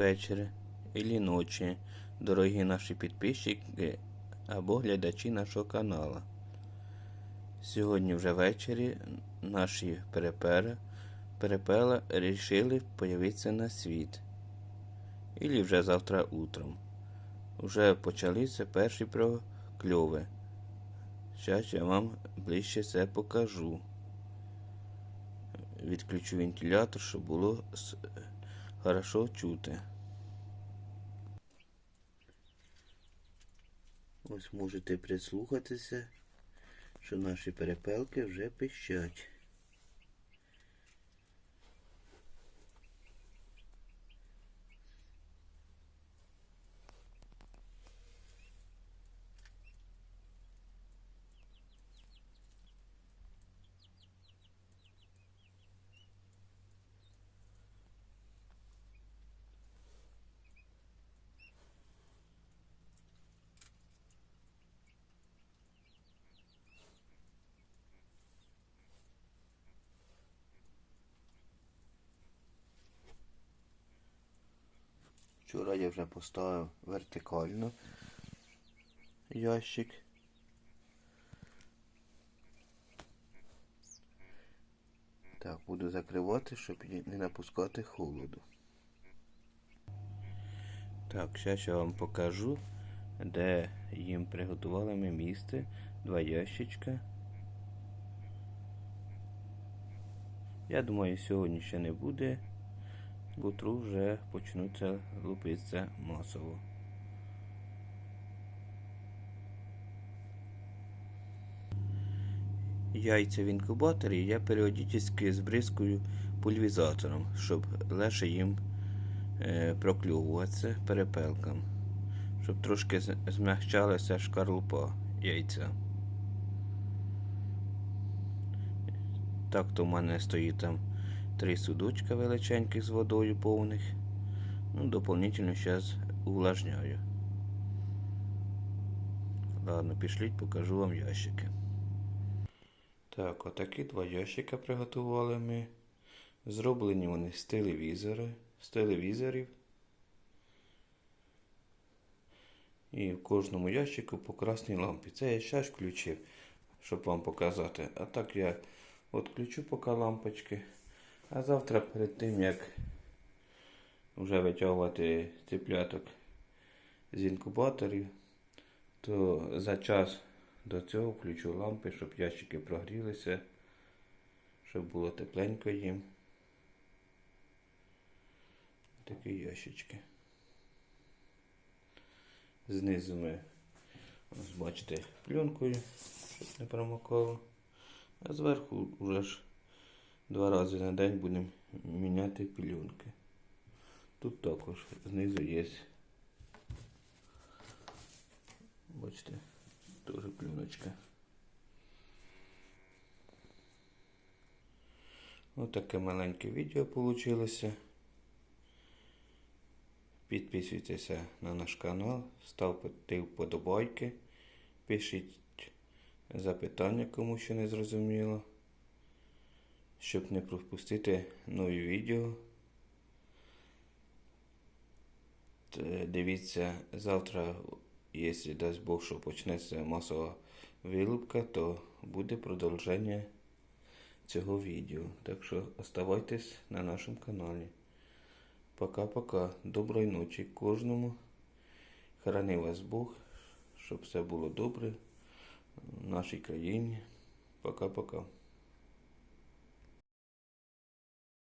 вечір і ночі, дорогі наші підписчики або глядачі нашого каналу. Сьогодні вже ввечері наші перепера, перепела рішили появитися на світ. Ілі вже завтра утром. Вже почалися перші прокльови. Зараз я вам ближче це покажу. Відключу вентилятор, щоб було хорошо чути. Ось можете прислухатися, що наші перепелки вже пищать. Вчора я вже поставив вертикально ящик. Так, буду закривати, щоб не напускати холоду. Так, зараз я вам покажу, де їм приготували ми місце. Два ящичка. Я думаю, сьогодні ще не буде. В утру вже почнуться лупитися масово. Яйця в інкубаторі я періодично збризкую пульвізатором, щоб легше їм е, прокльовуватися перепелкам, щоб трошки змягчалася шкарлупа яйця. Так то в мене стоїть там три судочка величеньких з водою повних. Ну, дополнительно зараз увлажняю. Ладно, пішліть, покажу вам ящики. Так, отакі два ящика приготували ми. Зроблені вони з телевізора, з телевізорів. І в кожному ящику по красній лампі. Це я зараз включив, щоб вам показати. А так я відключу поки лампочки. А завтра перед тим, як вже витягувати цепляток з інкубаторів, то за час до цього включу лампи, щоб ящики прогрілися, щоб було тепленько їм. Такі ящички. Знизу ми, бачите, пленкою, щоб не промокало. А зверху вже ж два рази на день будемо міняти пільонки. Тут також знизу є. Бачите, теж пленочка. Ось таке маленьке відео вийшло. Підписуйтеся на наш канал, ставте вподобайки, пишіть запитання, кому що не зрозуміло, щоб не пропустити нові відео. Дивіться, завтра, якщо дасть Бог, що почнеться масова вилупка, то буде продовження цього відео. Так що оставайтесь на нашому каналі. Пока-пока. Доброї ночі кожному. Храни вас Бог, щоб все було добре в нашій країні. Пока-пока.